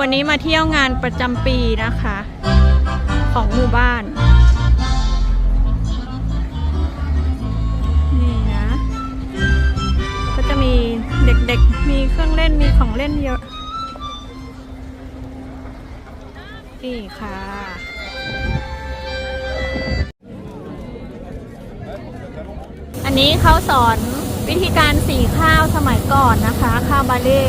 วันนี้มาเที่ยวงานประจำปีนะคะ ของหมู่บ้าน นี่นะ ก็จะมีเด็กๆ มีเครื่องเล่นมีของเล่นเยอะ นี่ค่ะอันนี้เขาสอนวิธีการสีข้าวสมัยก่อนนะคะ ข้าวบาเล่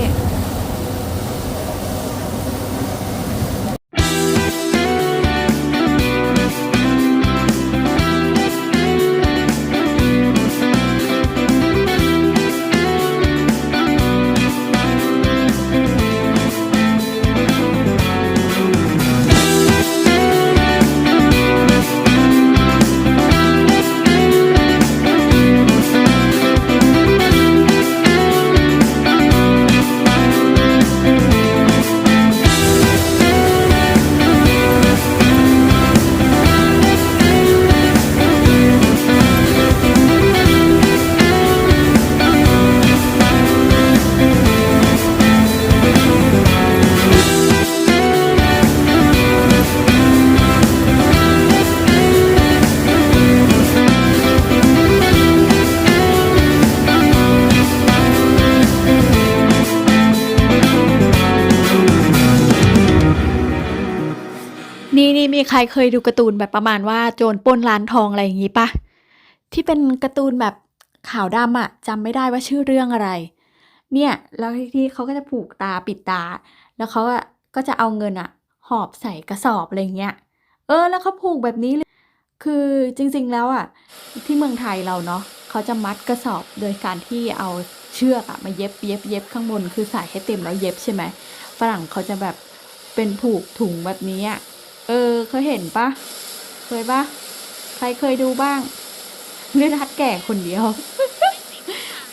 รเคยดูการ์ตูนแบบประมาณว่าโจรปล้นร้านทองอะไรอย่างงี้ปะที่เป็นการ์ตูนแบบขาวดำอะจำไม่ได้ว่าชื่อเรื่องอะไร เนี่ยแล้วที่เขาก็จะผูกตาปิดตา แล้วเขาอะก็จะเอาเงินอะหอบใส่กระสอบอะไรเงี้ยเออ แล้วเขาผูกแบบนี้เลยคือจริงๆแล้วอะที่เมืองไทยเราเนาะเขาจะมัดกระสอบโดยการที่เอาเชือกอะมาเย็บเย็บเย็บข้างบนคือใส่ให้เต็มแล้วเย็บใช่ไหมฝรั่งเขาจะแบบเป็นผูกถุงแบบนี้อะ เออ เคยเห็นปะ เคยปะ ใครเคยดูบ้างเลือดทัดแก่คนเดียว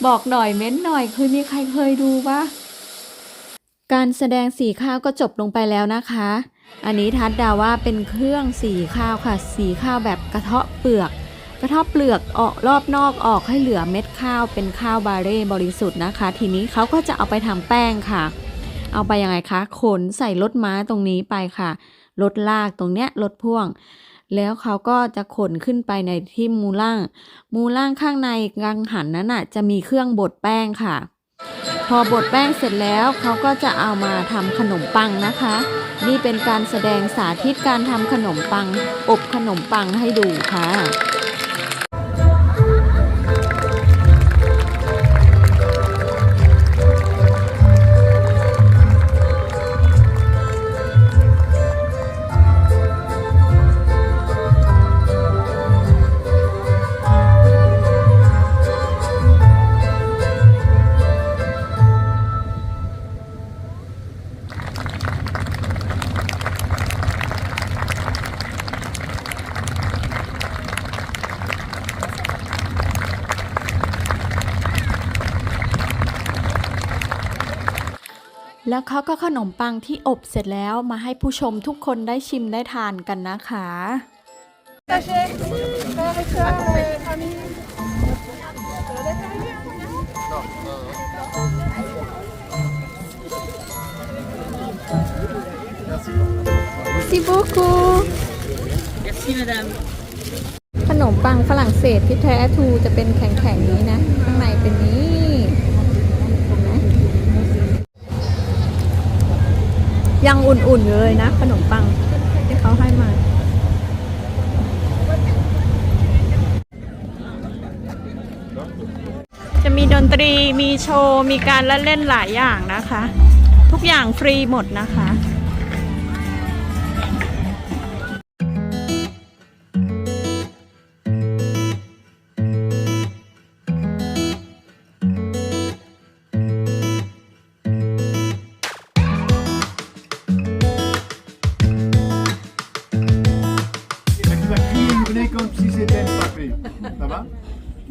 บอกหน่อยเม้นหน่อยคือมีใครเคยดูปะการแสดงสีข้าวก็จบลงไปแล้วนะคะ อันนี้ทัดดาว่าเป็นเครื่องสีข้าวค่ะ สีข้าวแบบกระเทาะเปลือก กระเทาะเปลือกออกรอบนอกออกให้เหลือเม็ดข้าวเป็นข้าวบาเร่บริสุทธิ์นะคะ ทีนี้เขาก็จะเอาไปทำแป้งค่ะ เอาไปยังไงคะ ขนใส่รถม้าตรงนี้ไปค่ะ รถลากตรงเนี้ยรถพ่วง แล้วเขาก็จะขนขึ้นไปในที่มูล่าง มูล่างข้างในกังหันนั้นน่ะจะมีเครื่องบดแป้งค่ะ พอบดแป้งเสร็จแล้วเขาก็จะเอามาทำขนมปังนะคะ นี่เป็นการแสดงสาธิตการทำขนมปัง อบขนมปังให้ดูค่ะ แล้วเขาก็ขนมปังที่อบเสร็จแล้วมาให้ผู้ชมทุกคนได้ชิมได้ทานกันนะคะ Merci beaucoup Merci madame. ขนมปังฝรั่งเศสที่แท้ทูจะเป็นแข็งๆนี้นะ ข้างในเป็นนี้ ยังอุ่นๆอยู่เลยนะ ขนมปังที่เขาให้มา จะมีดนตรีมีโชว์ มีการละเล่นหลายอย่างนะคะ ทุกอย่างฟรีหมดนะคะ Va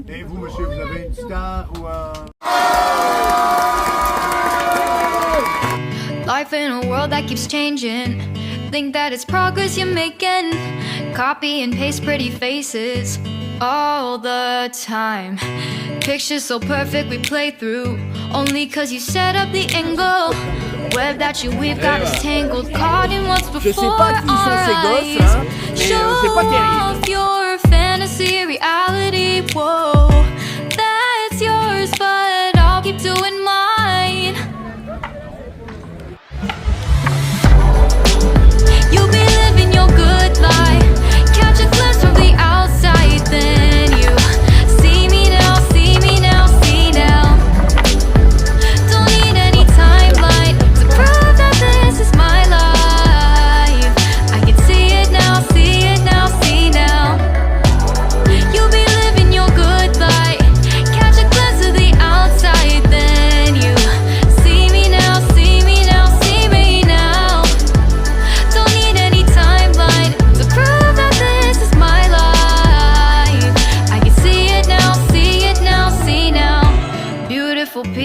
Et vous, monsieur, vous avez une star ou un... Life in a world that keeps changing. Think that it's progress you're making. Copy and paste pretty faces all the time. Pictures so perfect we play through. Only cause you set up the angle. web that you we've got eh. us tangled, caught in what's Je sais before pas qui sont our ces gosses, eyes. hein, mais, Show euh, c'est pas terrible. Fantasy reality, whoa, that's yours, but I'll keep doing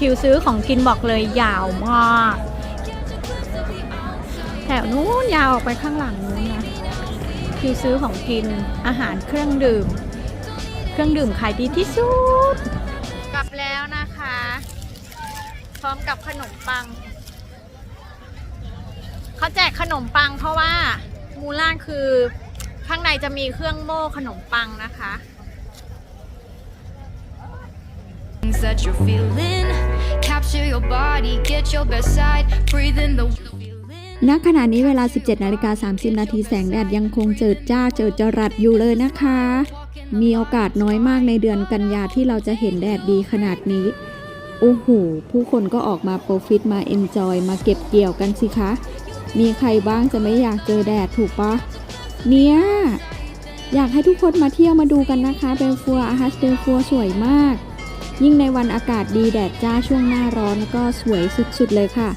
คิวซื้อของกินบอกเลยยาวมาก แถวนู้นยาวออกไปข้างหลังนู้นนะคิวซื้อของกินอาหารเครื่องดื่ม เครื่องดื่มขายดีที่สุด กลับแล้วนะคะ พร้อมกับขนมปังเขาแจกขนมปังเพราะว่ามูล่านคือข้างในจะมีเครื่องโม่ขนมปังนะคะ that you're feeling. Capture your body, get your best side. Breathe in the ณขณะนี้เวลา 17นาฬิกา30 นาทีแสงแดดยังคงเจิดจ้าเจิดจรัสอยู่เลยนะคะ มีโอกาสน้อยมากในเดือนกันยาที่เราจะเห็นแดดดีขนาดนี้ โอ้โห ผู้คนก็ออกมาโปรฟิตมาเอนจอยมาเก็บเกี่ยวกันสิคะ มีใครบ้างจะไม่อยากเจอแดดถูกปะเนี่ยอยากให้ทุกคนมาเที่ยวมาดูกันนะคะเบลฟัวอาฮัสเบลฟัวสวยมาก ยิ่งในวันอากาศดีแดดจ้าช่วงหน้าร้อนก็สวยสุดๆเลยค่ะ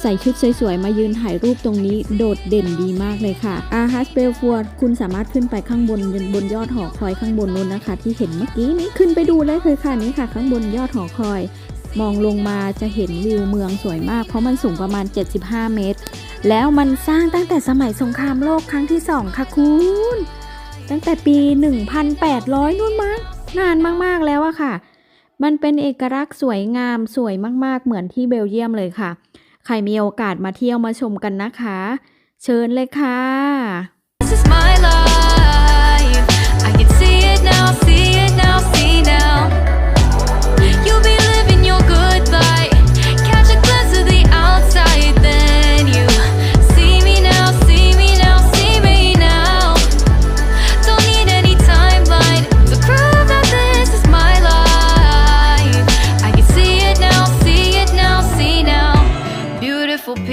ใส่ชุดสวยๆ มายืนถ่ายรูปตรงนี้โดดเด่นดีมากเลยค่ะอาฮัสเบลฟัวคุณสามารถขึ้นไปข้างบนบนยอดหอคอยข้างบนนู้นนะคะ ที่เห็นเมื่อกี้นี้ขึ้นไปดูเลยเลยค่ะนี่ค่ะ ข้างบนยอดหอคอย มองลงมาจะเห็นวิวเมืองสวยมาก เพราะมันสูงประมาณ 75 เมตร แล้วมันสร้างตั้งแต่สมัยสงครามโลกครั้งที่สองค่ะคุณตั้งแต่ปี 1,800นู่นมั้งนานมากๆแล้วอะค่ะ มันเป็นเอกลักษณ์สวยงามสวยมากๆ เหมือนที่เบลเยียมเลยค่ะ ใครมีโอกาสมาเที่ยวมาชมกันนะคะ เชิญเลยค่ะ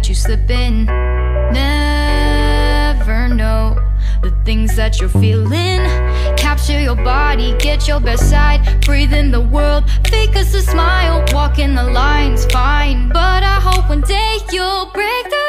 that you slip in. Never know the things that you're feeling. Capture your body, get your best side. Breathe in the world, fake us a smile. Walk in the lines, fine. But I hope one day you'll break